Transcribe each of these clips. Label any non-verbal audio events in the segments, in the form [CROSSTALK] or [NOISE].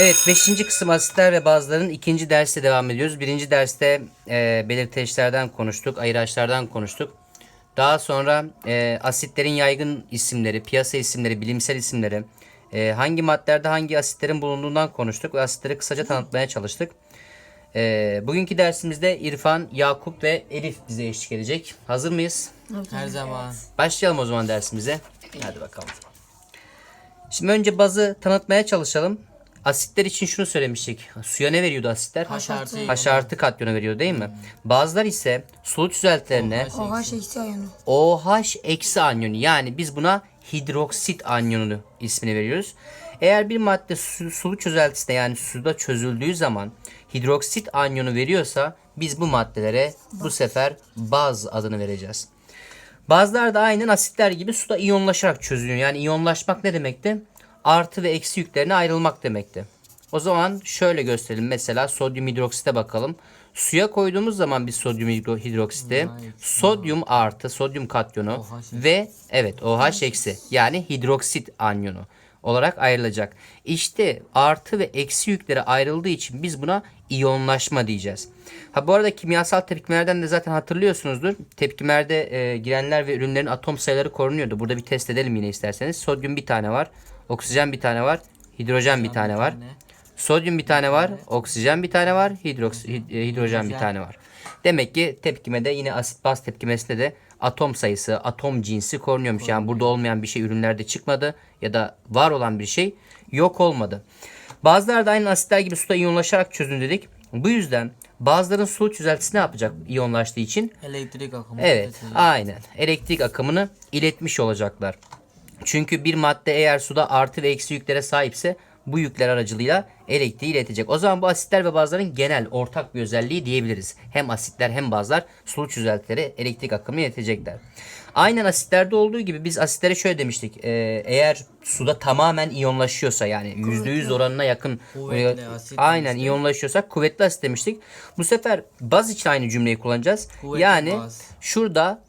Evet 5. kısım asitler ve bazıların ikinci derste devam ediyoruz. Birinci derste e, belirteçlerden konuştuk, ayıraçlardan konuştuk. Daha sonra e, asitlerin yaygın isimleri, piyasa isimleri, bilimsel isimleri, e, hangi maddelerde hangi asitlerin bulunduğundan konuştuk ve asitleri kısaca tanıtmaya çalıştık. E, bugünkü dersimizde İrfan, Yakup ve Elif bize eşlik edecek. Hazır mıyız? Her zaman. Başlayalım o zaman dersimize. Hadi bakalım. Şimdi önce bazı tanıtmaya çalışalım. Asitler için şunu söylemiştik. Suya ne veriyordu asitler? H artı. H artı katyonu veriyor değil mi? Bazılar ise sulu çözeltilerine OH. Eksi ayonu. OH eksi anyonu yani biz buna hidroksit anyonu ismini veriyoruz. Eğer bir madde su, sulu çözeltisinde yani suda çözüldüğü zaman hidroksit anyonu veriyorsa biz bu maddelere bu sefer baz adını vereceğiz. Bazıları da aynen asitler gibi suda iyonlaşarak çözülüyor. Yani iyonlaşmak ne demekti? Artı ve eksi yüklerine ayrılmak demekti. O zaman şöyle gösterelim. Mesela sodyum hidroksite bakalım. Suya koyduğumuz zaman biz sodyum hidro- hidroksite sodyum artı sodyum katyonu OH ve evet OH eksi yani hidroksit anyonu olarak ayrılacak. İşte artı ve eksi yükleri ayrıldığı için biz buna iyonlaşma diyeceğiz. Ha bu arada kimyasal tepkimelerden de zaten hatırlıyorsunuzdur. Tepkimerde e, girenler ve ürünlerin atom sayıları korunuyordu. Burada bir test edelim yine isterseniz. Sodyum bir tane var. Oksijen bir tane var. Hidrojen bir tane var. Sodyum bir tane var. Oksijen bir tane var. Hidroks hid- e, hidrojen bir tane var. Demek ki tepkimede yine asit baz tepkimesinde de atom sayısı, atom cinsi korunuyormuş. Yani burada olmayan bir şey ürünlerde çıkmadı ya da var olan bir şey yok olmadı. Bazıları da aynı asitler gibi suda iyonlaşarak çözün dedik. Bu yüzden bazıların su çözeltisi ne yapacak iyonlaştığı için? Elektrik akımı. Evet, aynen. Elektrik akımını iletmiş olacaklar. Çünkü bir madde eğer suda artı ve eksi yüklere sahipse bu yükler aracılığıyla elektriği iletecek. O zaman bu asitler ve bazların genel ortak bir özelliği diyebiliriz. Hem asitler hem bazlar sulu çözeltilere elektrik akımını iletecekler. Aynen asitlerde olduğu gibi biz asitlere şöyle demiştik. Ee, eğer suda tamamen iyonlaşıyorsa yani %100 oranına yakın Kuvvetli e, asit aynen demiştik. iyonlaşıyorsak kuvvetli asit demiştik. Bu sefer baz için aynı cümleyi kullanacağız. Kuvvetli yani baz. şurada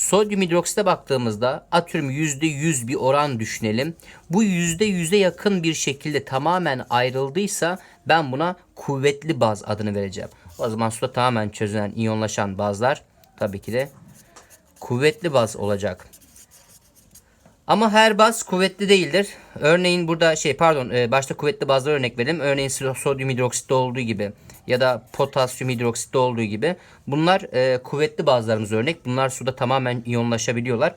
Sodyum hidroksite baktığımızda atıyorum %100 bir oran düşünelim. Bu %100'e yakın bir şekilde tamamen ayrıldıysa ben buna kuvvetli baz adını vereceğim. O zaman suda tamamen çözülen iyonlaşan bazlar tabii ki de kuvvetli baz olacak. Ama her baz kuvvetli değildir. Örneğin burada şey pardon e, başta kuvvetli bazlara örnek verelim. Örneğin so- sodyum hidroksitte olduğu gibi ya da potasyum hidroksitte olduğu gibi. Bunlar e, kuvvetli bazlarımız örnek. Bunlar suda tamamen iyonlaşabiliyorlar.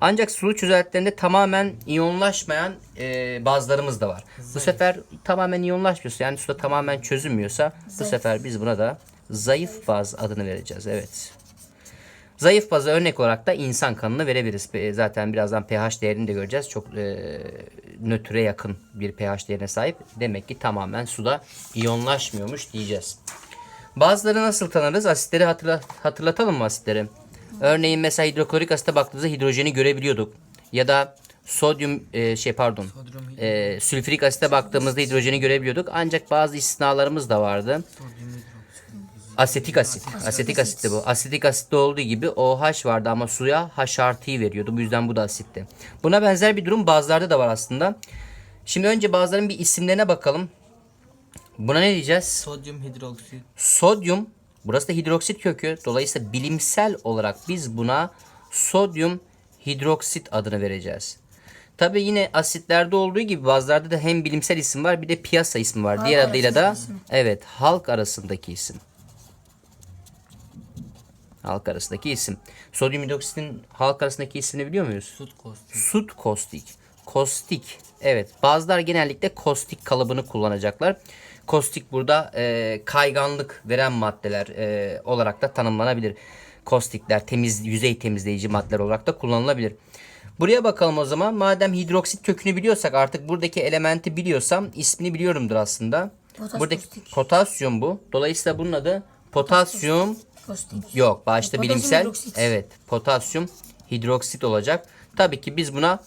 Ancak sulu çözeltilerinde tamamen iyonlaşmayan e, bazlarımız da var. Bu sefer tamamen iyonlaşmıyorsa yani suda tamamen çözünmüyorsa bu sefer biz buna da zayıf baz adını vereceğiz. Evet. Zayıf baza örnek olarak da insan kanını verebiliriz. Zaten birazdan pH değerini de göreceğiz. Çok e, nötre yakın bir pH değerine sahip. Demek ki tamamen suda iyonlaşmıyormuş diyeceğiz. Bazıları nasıl tanırız? Asitleri hatırla, hatırlatalım mı asitleri? Örneğin mesela hidroklorik asite baktığımızda hidrojeni görebiliyorduk. Ya da sodyum e, şey pardon hidro- e, sülfürik asite baktığımızda hidrojeni görebiliyorduk. Ancak bazı istisnalarımız da vardı. Sodyum. Asetik asit. Asetik asitti bu. Asetik asitte olduğu gibi OH vardı ama suya H artıyı veriyordu. Bu yüzden bu da asitti. Buna benzer bir durum bazılarda da var aslında. Şimdi önce bazıların bir isimlerine bakalım. Buna ne diyeceğiz? Sodyum hidroksit. Sodyum. Burası da hidroksit kökü. Dolayısıyla bilimsel olarak biz buna sodyum hidroksit adını vereceğiz. Tabi yine asitlerde olduğu gibi bazılarda da hem bilimsel isim var bir de piyasa ismi var. Diğer adıyla da evet halk arasındaki isim. Halk arasındaki isim. Sodyum hidroksitin halk arasındaki ismini biliyor muyuz? Sut kostu. Sut kostik. Kostik. Evet. Bazılar genellikle kostik kalıbını kullanacaklar. Kostik burada e, kayganlık veren maddeler e, olarak da tanımlanabilir. Kostikler temiz yüzey temizleyici maddeler olarak da kullanılabilir. Buraya bakalım o zaman. Madem hidroksit kökünü biliyorsak artık buradaki elementi biliyorsam ismini biliyorumdur aslında. Potas buradaki kostik. potasyum bu. Dolayısıyla bunun adı potasyum Kostik. Yok başta Potasyum bilimsel hidroksit. evet potasyum hidroksit olacak. Tabii ki biz buna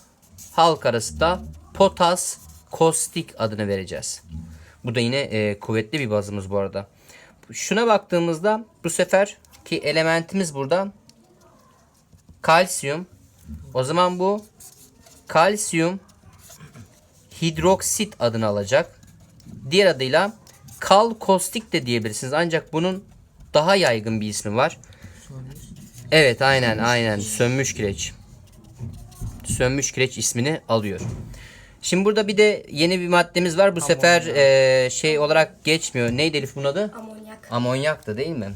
halk arasında potas kostik adını vereceğiz. Bu da yine e, kuvvetli bir bazımız bu arada. Şuna baktığımızda bu sefer ki elementimiz burada kalsiyum. O zaman bu kalsiyum hidroksit adını alacak. Diğer adıyla kalkostik de diyebilirsiniz. Ancak bunun daha yaygın bir ismi var. Evet aynen aynen sönmüş kireç. Sönmüş kireç ismini alıyor. Şimdi burada bir de yeni bir maddemiz var. Bu sefer eee, şey olarak geçmiyor. Neydi Elif bunun adı? Amonyak. Amonyak da değil mi?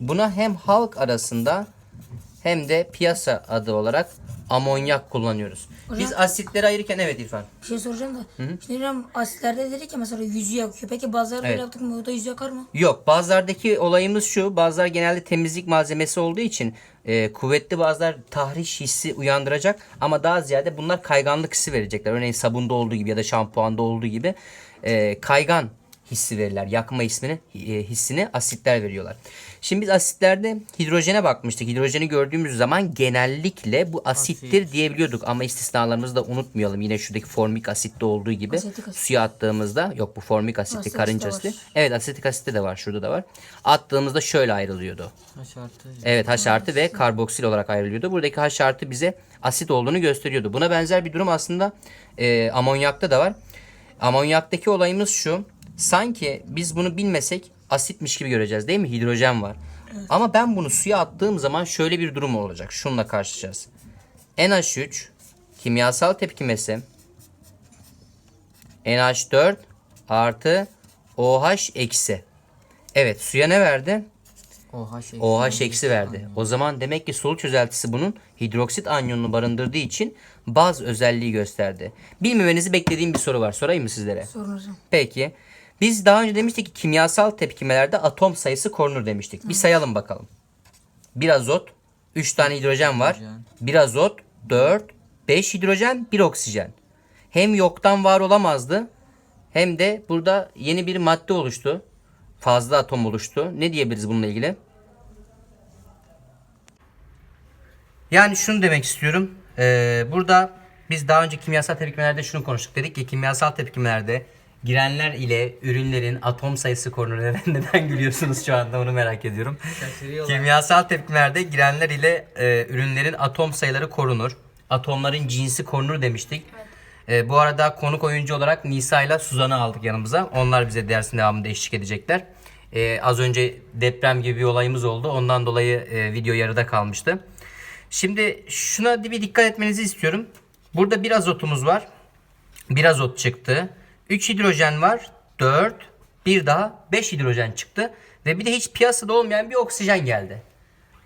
Buna hem halk arasında hem de piyasa adı olarak amonyak kullanıyoruz. Biz asitleri ayırırken evet İrfan. Bir şey soracağım da. Şimdi hocam asitlerde dedik ya mesela yüzü yakıyor. Peki bazıları Evet. yaptık mı o da yüzü yakar mı? Yok bazılardaki olayımız şu. Bazılar genelde temizlik malzemesi olduğu için e, kuvvetli bazılar tahriş hissi uyandıracak ama daha ziyade bunlar kayganlık hissi verecekler. Örneğin sabunda olduğu gibi ya da şampuanda olduğu gibi e, kaygan hissi verirler. Yakma ismini e, hissini asitler veriyorlar. Şimdi biz asitlerde hidrojene bakmıştık. Hidrojeni gördüğümüz zaman genellikle bu asittir diyebiliyorduk ama istisnalarımızı da unutmayalım. Yine şuradaki formik asitte olduğu gibi Asetik asit. suya attığımızda yok bu formik asitli Asetik karınca asidi. Evet asetik asitte de var. Şurada da var. Attığımızda şöyle ayrılıyordu. H artı. Evet H artı ve karboksil olarak ayrılıyordu. Buradaki H artı bize asit olduğunu gösteriyordu. Buna benzer bir durum aslında e, amonyakta da var. Amonyaktaki olayımız şu. Sanki biz bunu bilmesek asitmiş gibi göreceğiz değil mi? Hidrojen var. Ama ben bunu suya attığım zaman şöyle bir durum olacak. Şununla karşılaşacağız. NH3 kimyasal tepkimesi NH4 artı OH eksi. Evet suya ne verdi? OH eksi. OH eksi verdi. O zaman demek ki sulu çözeltisi bunun hidroksit anyonunu barındırdığı için baz özelliği gösterdi. Bilmemenizi beklediğim bir soru var. Sorayım mı sizlere? Sorun hocam. Peki. Biz daha önce demiştik ki kimyasal tepkimelerde atom sayısı korunur demiştik. Bir sayalım bakalım. Bir azot, 3 tane hidrojen var. Bir azot, 4, 5 hidrojen, 1 oksijen. Hem yoktan var olamazdı hem de burada yeni bir madde oluştu. Fazla atom oluştu. Ne diyebiliriz bununla ilgili? Yani şunu demek istiyorum. Ee, burada biz daha önce kimyasal tepkimelerde şunu konuştuk. Dedik ki kimyasal tepkimelerde girenler ile ürünlerin atom sayısı korunur. Neden, [LAUGHS] neden gülüyorsunuz şu anda onu merak ediyorum. Kimyasal tepkimelerde girenler ile e, ürünlerin atom sayıları korunur. Atomların cinsi korunur demiştik. E, bu arada konuk oyuncu olarak Nisa ile Suzan'ı aldık yanımıza. Onlar bize dersin devamında eşlik edecekler. E, az önce deprem gibi bir olayımız oldu. Ondan dolayı e, video yarıda kalmıştı. Şimdi şuna bir dikkat etmenizi istiyorum. Burada bir azotumuz var. Bir azot çıktı. 3 hidrojen var. 4. Bir daha 5 hidrojen çıktı. Ve bir de hiç piyasada olmayan bir oksijen geldi.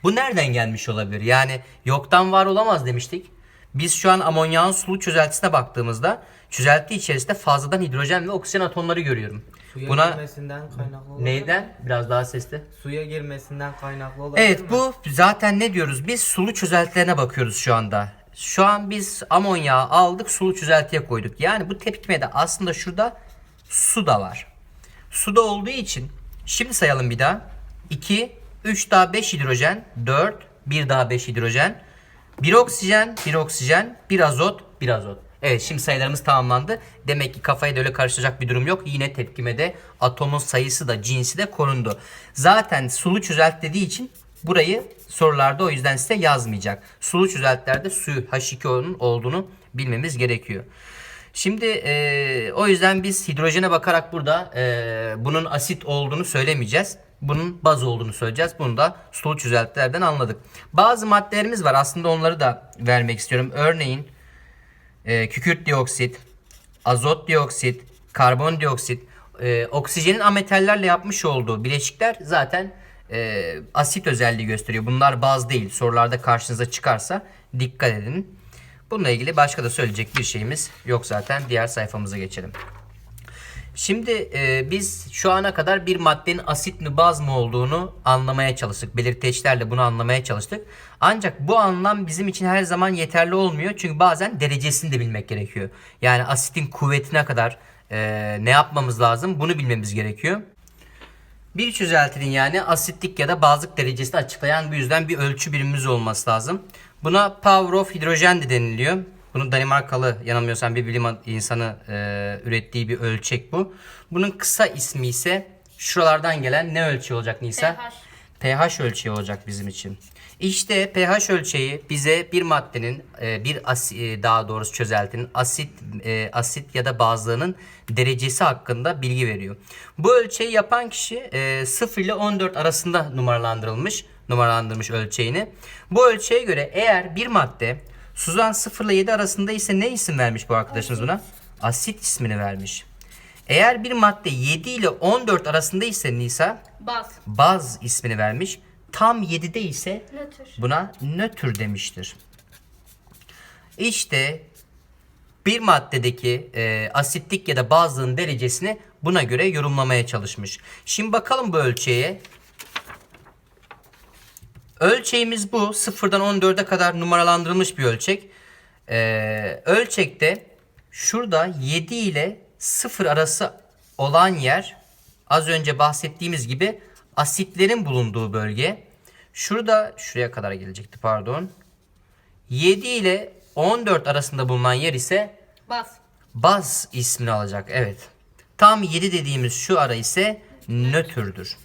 Bu nereden gelmiş olabilir? Yani yoktan var olamaz demiştik. Biz şu an amonyağın sulu çözeltisine baktığımızda çözelti içerisinde fazladan hidrojen ve oksijen atomları görüyorum. Suya Buna girmesinden kaynaklı olabilir. neyden? Biraz daha sesli. Suya girmesinden kaynaklı olabilir Evet mi? bu zaten ne diyoruz? Biz sulu çözeltilerine bakıyoruz şu anda. Şu an biz amonyağı aldık sulu çözeltiye koyduk. Yani bu tepkimede aslında şurada su da var. Su da olduğu için şimdi sayalım bir daha. 2, 3 daha 5 hidrojen, 4, 1 daha 5 hidrojen, 1 oksijen, 1 oksijen, 1 azot, 1 azot. Evet şimdi sayılarımız tamamlandı. Demek ki kafaya da öyle karışacak bir durum yok. Yine tepkimede atomun sayısı da cinsi de korundu. Zaten sulu çözelti dediği için burayı sorularda o yüzden size yazmayacak. Sulu çözeltilerde suyu H2O'nun olduğunu bilmemiz gerekiyor. Şimdi e, o yüzden biz hidrojene bakarak burada e, bunun asit olduğunu söylemeyeceğiz. Bunun baz olduğunu söyleyeceğiz. Bunu da sulu çözeltilerden anladık. Bazı maddelerimiz var. Aslında onları da vermek istiyorum. Örneğin e, kükürt dioksit, azot dioksit, karbondioksit, e, oksijenin ametallerle yapmış olduğu bileşikler zaten e, asit özelliği gösteriyor. Bunlar baz değil. Sorularda karşınıza çıkarsa dikkat edin. Bununla ilgili başka da söyleyecek bir şeyimiz yok zaten. Diğer sayfamıza geçelim. Şimdi e, biz şu ana kadar bir maddenin asit mi baz mı olduğunu anlamaya çalıştık. Belirteçlerle bunu anlamaya çalıştık. Ancak bu anlam bizim için her zaman yeterli olmuyor. Çünkü bazen derecesini de bilmek gerekiyor. Yani asitin kuvvetine kadar e, ne yapmamız lazım bunu bilmemiz gerekiyor. Bir çözeltinin yani asitlik ya da bazlık derecesini açıklayan bu yüzden bir ölçü birimimiz olması lazım. Buna power of hidrojen de deniliyor. Bunun Danimarkalı yanılmıyorsam bir bilim insanı e, ürettiği bir ölçek bu. Bunun kısa ismi ise şuralardan gelen ne ölçü olacak Nisa? pH ölçeği olacak bizim için. İşte pH ölçeği bize bir maddenin e, bir asi, e, daha doğrusu çözeltinin asit e, asit ya da bazlığının derecesi hakkında bilgi veriyor. Bu ölçeği yapan kişi e, 0 ile 14 arasında numaralandırılmış, numaralandırmış ölçeğini. Bu ölçeğe göre eğer bir madde Suzan 0 ile 7 arasında ise ne isim vermiş bu arkadaşınız buna? Asit ismini vermiş. Eğer bir madde 7 ile 14 arasında ise Nisa Baz. baz ismini vermiş. Tam 7'de ise Nötr. buna nötr demiştir. İşte bir maddedeki e, asitlik ya da bazlığın derecesini buna göre yorumlamaya çalışmış. Şimdi bakalım bu ölçeğe. Ölçeğimiz bu. 0'dan 14'e kadar numaralandırılmış bir ölçek. Ee, ölçekte şurada 7 ile 0 arası olan yer az önce bahsettiğimiz gibi asitlerin bulunduğu bölge. Şurada şuraya kadar gelecekti pardon. 7 ile 14 arasında bulunan yer ise Baz. baz ismini alacak. Evet. Tam 7 dediğimiz şu ara ise nötrdür.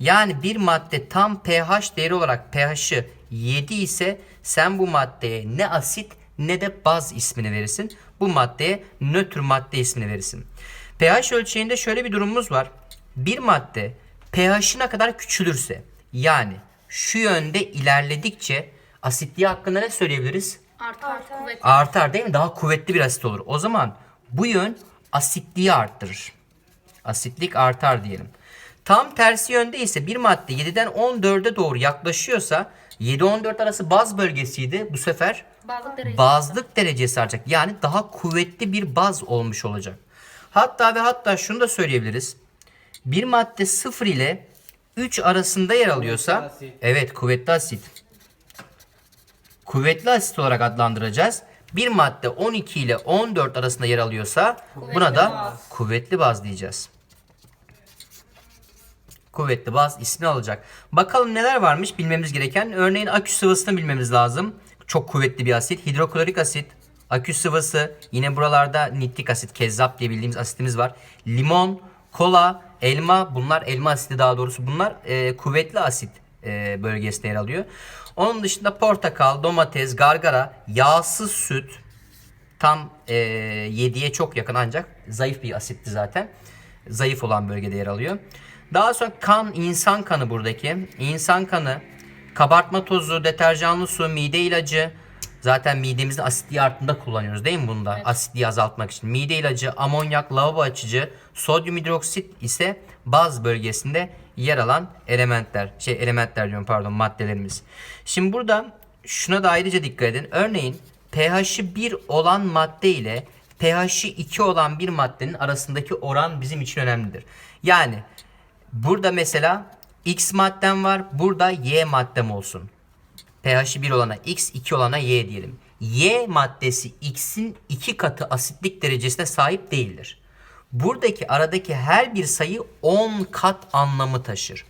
Yani bir madde tam pH değeri olarak pH'ı 7 ise sen bu maddeye ne asit ne de baz ismini verirsin. Bu maddeye nötr madde ismini verirsin. pH ölçeğinde şöyle bir durumumuz var. Bir madde pH'ına kadar küçülürse yani şu yönde ilerledikçe asitliği hakkında ne söyleyebiliriz? Artar. Kuvvet. artar değil mi? Daha kuvvetli bir asit olur. O zaman bu yön asitliği arttırır. Asitlik artar diyelim. Tam tersi yönde ise bir madde 7'den 14'e doğru yaklaşıyorsa 7-14 arası baz bölgesiydi. Bu sefer Bazlık derecesi. bazlık derecesi artacak. Yani daha kuvvetli bir baz olmuş olacak. Hatta ve hatta şunu da söyleyebiliriz. Bir madde 0 ile 3 arasında yer alıyorsa asit. evet kuvvetli asit. Kuvvetli asit olarak adlandıracağız. Bir madde 12 ile 14 arasında yer alıyorsa buna da kuvvetli baz diyeceğiz. Kuvvetli baz ismi alacak. Bakalım neler varmış bilmemiz gereken. Örneğin akü sıvısını bilmemiz lazım. Çok kuvvetli bir asit. Hidroklorik asit, akü sıvısı, yine buralarda nitrik asit, kezzap diye bildiğimiz asitimiz var. Limon, kola, elma, bunlar elma asidi daha doğrusu bunlar e, kuvvetli asit e, bölgesinde yer alıyor. Onun dışında portakal, domates, gargara, yağsız süt, tam e, 7'ye çok yakın ancak zayıf bir asitti zaten. Zayıf olan bölgede yer alıyor. Daha sonra kan, insan kanı buradaki. İnsan kanı, kabartma tozu, deterjanlı su, mide ilacı. Zaten midemizin asitliği arttığında kullanıyoruz değil mi bunda? Asitliği azaltmak için. Mide ilacı, amonyak, lavabo açıcı, sodyum hidroksit ise baz bölgesinde yer alan elementler. Şey elementler diyorum pardon maddelerimiz. Şimdi burada şuna da ayrıca dikkat edin. Örneğin pH'i 1 olan madde ile pH'i 2 olan bir maddenin arasındaki oran bizim için önemlidir. Yani burada mesela X maddem var, burada Y maddem olsun. pH'i 1 olana X, 2 olana Y diyelim. Y maddesi X'in 2 katı asitlik derecesine sahip değildir. Buradaki aradaki her bir sayı 10 kat anlamı taşır.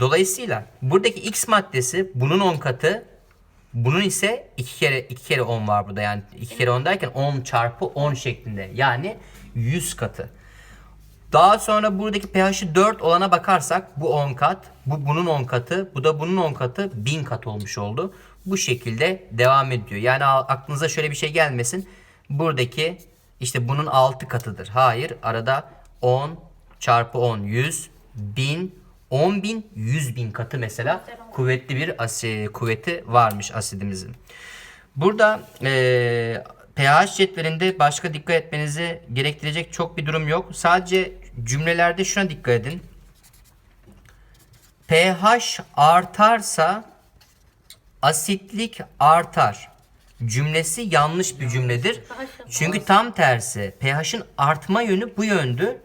Dolayısıyla buradaki X maddesi bunun 10 katı, bunun ise 2 kere 2 kere 10 var burada. Yani 2 kere 10 derken 10 çarpı 10 şeklinde. Yani 100 katı. Daha sonra buradaki pH'i 4 olana bakarsak bu 10 kat, bu bunun 10 katı, bu da bunun 10 katı 1000 kat olmuş oldu. Bu şekilde devam ediyor. Yani aklınıza şöyle bir şey gelmesin. Buradaki işte bunun 6 katıdır. Hayır arada 10 çarpı 10 100 1000 10 bin 100 bin katı mesela kuvvetli bir asi, kuvveti varmış asidimizin. Burada eee pH cetvelinde başka dikkat etmenizi gerektirecek çok bir durum yok. Sadece cümlelerde şuna dikkat edin. pH artarsa asitlik artar. Cümlesi yanlış bir cümledir. Çünkü tam tersi. pH'in artma yönü bu yöndü.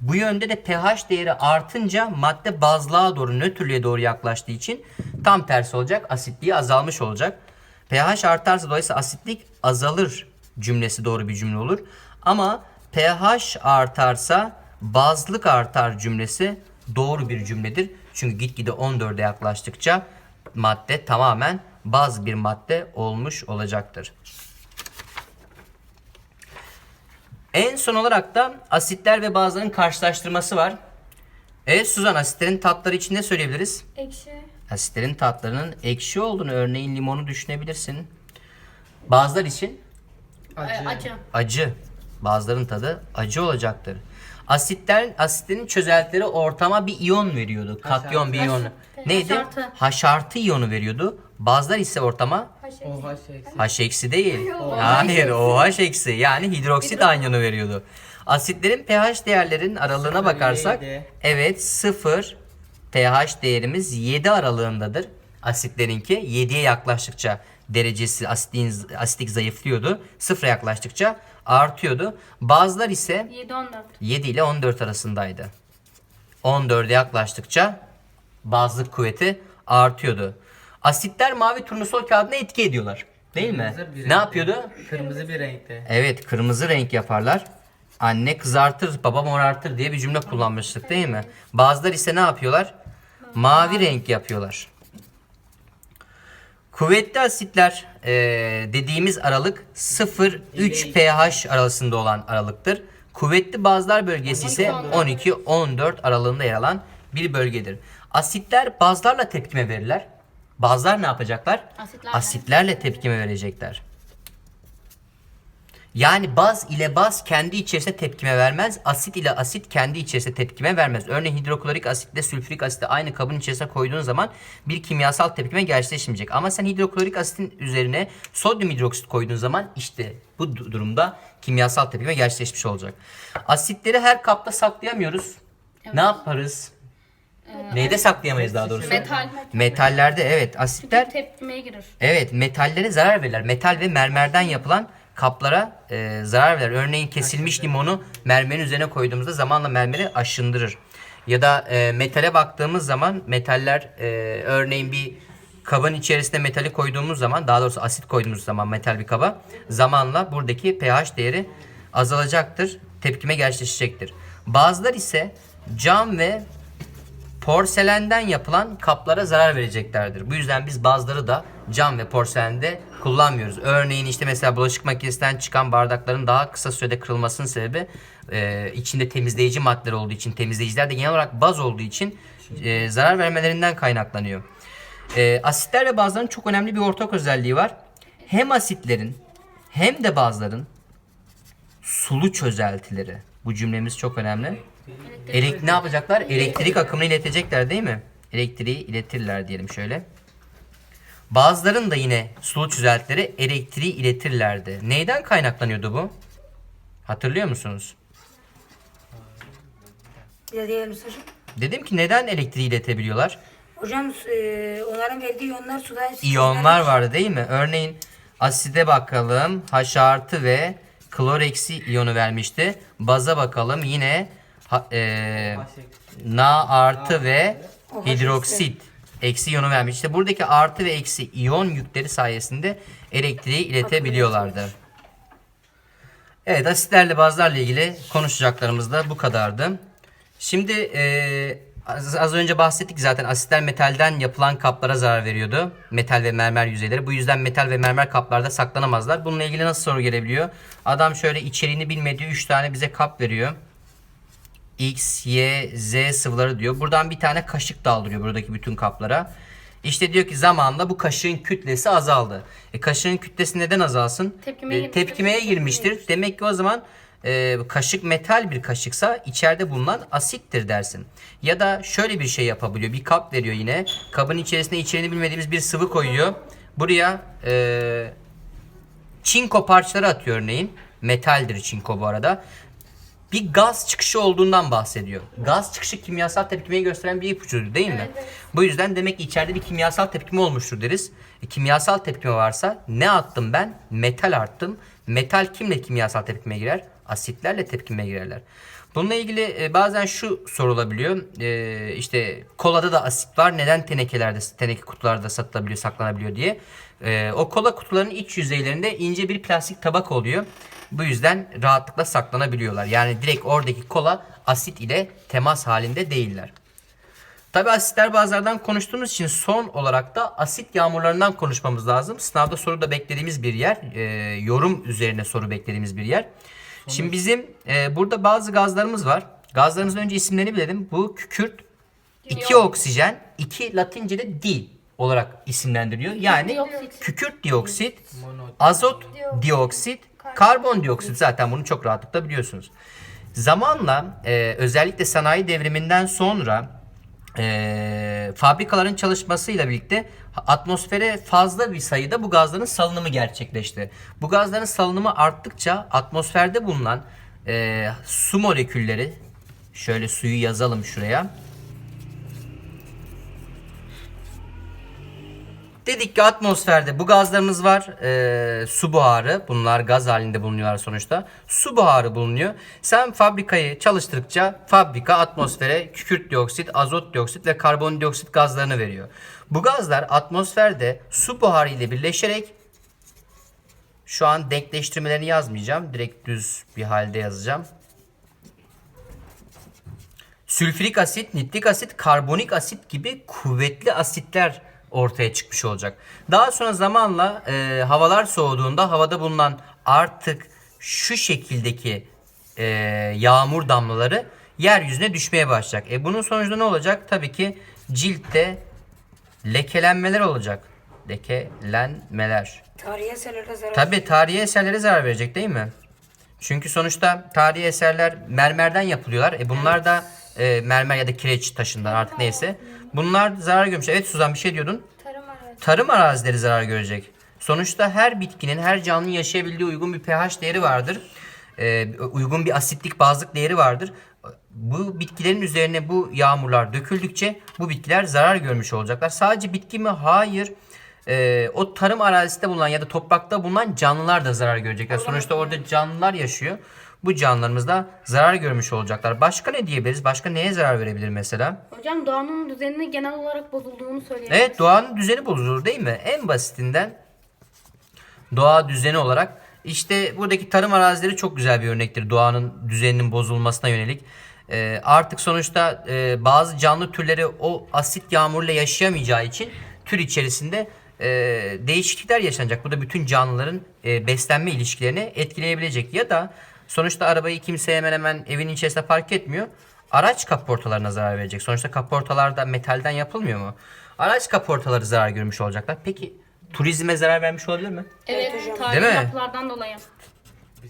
Bu yönde de pH değeri artınca madde bazlığa doğru, nötrlüğe doğru yaklaştığı için tam tersi olacak. Asitliği azalmış olacak. pH artarsa dolayısıyla asitlik azalır cümlesi doğru bir cümle olur. Ama pH artarsa bazlık artar cümlesi doğru bir cümledir. Çünkü gitgide 14'e yaklaştıkça madde tamamen baz bir madde olmuş olacaktır. En son olarak da asitler ve bazların karşılaştırması var. Evet Suzan asitlerin tatları için ne söyleyebiliriz? Ekşi. Asitlerin tatlarının ekşi olduğunu örneğin limonu düşünebilirsin. Bazılar için Acı. Acı. acı. acı. Bazıların tadı acı olacaktır. Asitlerin asitlerin çözeltileri ortama bir iyon veriyordu. Katyon bir iyon. Neydi? haşartı. Haşartı iyonu veriyordu. Bazılar ise ortama Haşeksi. Oha şey. H eksi değil. Hayır OH eksi yani hidroksit anyonu veriyordu. Asitlerin pH değerlerinin aralığına bakarsak evet 0 pH değerimiz 7 aralığındadır. Asitlerinki 7'ye yaklaştıkça derecesi asitliğin, asitlik zayıflıyordu. 0'a yaklaştıkça artıyordu. Bazılar ise 7-14. 7 ile 14 arasındaydı. 14'e yaklaştıkça bazlık kuvveti artıyordu. Asitler mavi turnusol kağıdına etki ediyorlar. Değil mi? Kırmızı bir Ne yapıyordu? Kırmızı bir renkte. Evet kırmızı renk yaparlar. Anne kızartır, baba morartır diye bir cümle kullanmıştık değil mi? Bazıları ise ne yapıyorlar? Mavi renk yapıyorlar. Kuvvetli asitler e, dediğimiz aralık 0-3 pH arasında olan aralıktır. Kuvvetli bazlar bölgesi ise 12-14 aralığında yer alan bir bölgedir. Asitler bazlarla tepkime verirler. Bazlar ne yapacaklar? Asitlerle. Asitlerle tepkime verecekler. Yani baz ile baz kendi içerisinde tepkime vermez. Asit ile asit kendi içerisinde tepkime vermez. Örneğin hidroklorik asitle sülfürik asiti aynı kabın içerisine koyduğun zaman bir kimyasal tepkime gerçekleşmeyecek. Ama sen hidroklorik asitin üzerine sodyum hidroksit koyduğun zaman işte bu du- durumda kimyasal tepkime gerçekleşmiş olacak. Asitleri her kapta saklayamıyoruz. Ne yaparız? Neyde saklayamayız daha doğrusu? Metal. Metallerde evet asitler Tepkimeye girer. Evet metallere zarar verirler. Metal ve mermerden yapılan kaplara e, zarar verir. Örneğin kesilmiş limonu mermerin üzerine koyduğumuzda zamanla mermeri aşındırır. Ya da e, metale baktığımız zaman metaller e, örneğin bir kabın içerisine metali koyduğumuz zaman daha doğrusu asit koyduğumuz zaman metal bir kaba zamanla buradaki pH değeri azalacaktır. Tepkime gerçekleşecektir. Bazılar ise cam ve porselenden yapılan kaplara zarar vereceklerdir. Bu yüzden biz bazıları da cam ve porselende kullanmıyoruz. Örneğin işte mesela bulaşık makinesinden çıkan bardakların daha kısa sürede kırılmasının sebebi e, içinde temizleyici maddeler olduğu için temizleyiciler de genel olarak baz olduğu için e, zarar vermelerinden kaynaklanıyor. E, asitler ve bazların çok önemli bir ortak özelliği var. Hem asitlerin hem de bazların sulu çözeltileri. Bu cümlemiz çok önemli. Elek ne yapacaklar? Elektrik akımını iletecekler değil mi? Elektriği iletirler diyelim şöyle. Bazıların da yine sulu çözeltileri elektriği iletirlerdi. Neyden kaynaklanıyordu bu? Hatırlıyor musunuz? De diyelim hocam. Dedim ki neden elektriği iletebiliyorlar? Hocam e, onların verdiği iyonlar suda İyonlar vardı değil mi? Örneğin aside bakalım. H artı ve klor eksi iyonu vermişti. Baza bakalım yine e, Na artı ve hidroksit eksi iyonu vermiş. İşte buradaki artı ve eksi iyon yükleri sayesinde elektriği iletebiliyorlardı. Evet asitlerle bazlarla ilgili konuşacaklarımız da bu kadardı. Şimdi e, az, az önce bahsettik zaten asitler metalden yapılan kaplara zarar veriyordu. Metal ve mermer yüzeyleri. Bu yüzden metal ve mermer kaplarda saklanamazlar. Bununla ilgili nasıl soru gelebiliyor? Adam şöyle içeriğini bilmediği 3 tane bize kap veriyor. X, Y, Z sıvıları diyor. Buradan bir tane kaşık daldırıyor buradaki bütün kaplara. İşte diyor ki zamanla bu kaşığın kütlesi azaldı. E kaşığın kütlesi neden azalsın? Tepkimeye E, girmiştir. tepkimeye girmiştir. Demek ki o zaman e, kaşık metal bir kaşıksa içeride bulunan asittir dersin. Ya da şöyle bir şey yapabiliyor. Bir kap veriyor yine. Kabın içerisine içeriğini bilmediğimiz bir sıvı koyuyor. Buraya e, çinko parçaları atıyor örneğin. Metaldir çinko bu arada bir gaz çıkışı olduğundan bahsediyor. Gaz çıkışı kimyasal tepkimeyi gösteren bir ipucudur değil mi? Bu yüzden demek ki içeride bir kimyasal tepkime olmuştur deriz. E, kimyasal tepkime varsa ne attım ben? Metal arttım. Metal kimle kimyasal tepkimeye girer? Asitlerle tepkimeye girerler. Bununla ilgili e, bazen şu sorulabiliyor. E, işte kolada da asit var. Neden tenekelerde, teneke kutularda satılabiliyor, saklanabiliyor diye. E, o kola kutularının iç yüzeylerinde ince bir plastik tabak oluyor. Bu yüzden rahatlıkla saklanabiliyorlar. Yani direkt oradaki kola asit ile temas halinde değiller. Tabi asitler bazılardan konuştuğumuz için son olarak da asit yağmurlarından konuşmamız lazım. Sınavda soru da beklediğimiz bir yer. e, yorum üzerine soru beklediğimiz bir yer. Şimdi bizim e, burada bazı gazlarımız var. Gazlarımızın önce isimlerini bilelim. Bu kükürt 2 oksijen, 2 Latince'de di olarak isimlendiriliyor. Yani kükürt dioksit, azot dioksit, karbondioksit zaten bunu çok rahatlıkla biliyorsunuz. Zamanla e, özellikle sanayi devriminden sonra e, fabrikaların çalışmasıyla birlikte atmosfere fazla bir sayıda bu gazların salınımı gerçekleşti. Bu gazların salınımı arttıkça atmosferde bulunan e, su molekülleri şöyle suyu yazalım şuraya. Dedik ki atmosferde bu gazlarımız var. Ee, su buharı. Bunlar gaz halinde bulunuyorlar sonuçta. Su buharı bulunuyor. Sen fabrikayı çalıştırdıkça fabrika atmosfere kükürt dioksit, azot dioksit ve karbondioksit gazlarını veriyor. Bu gazlar atmosferde su buharı ile birleşerek şu an denkleştirmelerini yazmayacağım. Direkt düz bir halde yazacağım. Sülfürik asit, nitrik asit, karbonik asit gibi kuvvetli asitler ortaya çıkmış olacak. Daha sonra zamanla e, havalar soğuduğunda havada bulunan artık şu şekildeki e, yağmur damlaları yeryüzüne düşmeye başlayacak. E bunun sonucunda ne olacak? Tabii ki ciltte lekelenmeler olacak. Lekelenmeler. Tarihi eserlere zarar. Tabii tarihi eserlere zarar verecek değil mi? Çünkü sonuçta tarihi eserler mermerden yapılıyorlar. E bunlar da e, mermer ya da kireç taşından artık neyse. Bunlar zarar görmüş. Evet Suzan bir şey diyordun. Tarım aracı. Tarım arazileri zarar görecek. Sonuçta her bitkinin, her canlının yaşayabildiği uygun bir pH değeri vardır. E, uygun bir asitlik bazlık değeri vardır. Bu bitkilerin üzerine bu yağmurlar döküldükçe bu bitkiler zarar görmüş olacaklar. Sadece bitki mi? Hayır. E, o tarım arazisinde bulunan ya da toprakta bulunan canlılar da zarar görecekler. Sonuçta orada canlılar yaşıyor. Bu canlılarımız da zarar görmüş olacaklar. Başka ne diyebiliriz? Başka neye zarar verebilir mesela? Hocam doğanın düzenini genel olarak bozulduğunu söyleyebiliriz. Evet doğanın düzeni bozulur değil mi? En basitinden doğa düzeni olarak işte buradaki tarım arazileri çok güzel bir örnektir doğanın düzeninin bozulmasına yönelik. Ee, artık sonuçta e, bazı canlı türleri o asit yağmurla yaşayamayacağı için tür içerisinde e, değişiklikler yaşanacak. Bu da bütün canlıların e, beslenme ilişkilerini etkileyebilecek. Ya da sonuçta arabayı kimse hemen hemen evin içerisinde park etmiyor. Araç kaportalarına zarar verecek. Sonuçta kaportalar da metalden yapılmıyor mu? Araç kaportaları zarar görmüş olacaklar. Peki turizme zarar vermiş olabilir mi? Evet, hocam. tarihi Değil mi? yapılardan dolayı.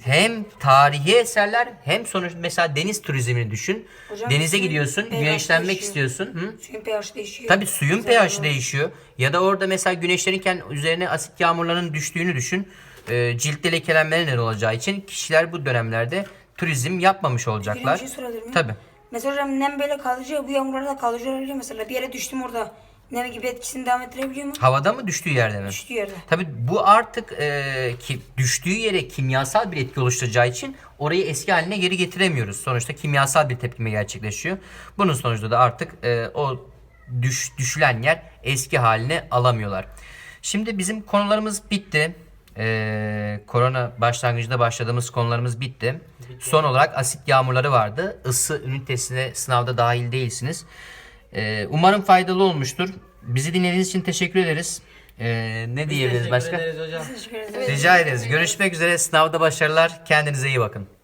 Hem tarihi eserler hem sonuç mesela deniz turizmini düşün. Hocam, Denize suyun gidiyorsun, pH güneşlenmek değişiyor. istiyorsun. Hı? Suyun pH değişiyor. Tabii suyun olur. değişiyor. Ya da orada mesela güneşlenirken üzerine asit yağmurların düştüğünü düşün. Ee, ciltte lekelenmeler neden olacağı için kişiler bu dönemlerde turizm yapmamış olacaklar. Bir şey sorabilir miyim? Tabii. Mesela hocam nem böyle kalıcı bu yağmurlar da kalıcı olabiliyor mesela. Bir yere düştüm orada. Nem gibi etkisini devam ettirebiliyor mu? Havada mı düştüğü yerde mi? Düştüğü yerde. Tabii bu artık e, ki düştüğü yere kimyasal bir etki oluşturacağı için orayı eski haline geri getiremiyoruz. Sonuçta kimyasal bir tepkime gerçekleşiyor. Bunun sonucunda da artık e, o düş, düşülen yer eski haline alamıyorlar. Şimdi bizim konularımız bitti. E, korona başlangıcında başladığımız konularımız bitti. Son olarak asit yağmurları vardı. Isı ünitesine sınavda dahil değilsiniz. E, umarım faydalı olmuştur. Bizi dinlediğiniz için teşekkür ederiz. E, ne diyebiliriz Teşekkür başka? ederiz hocam. Rica ederiz. Görüşmek üzere. Sınavda başarılar. Kendinize iyi bakın.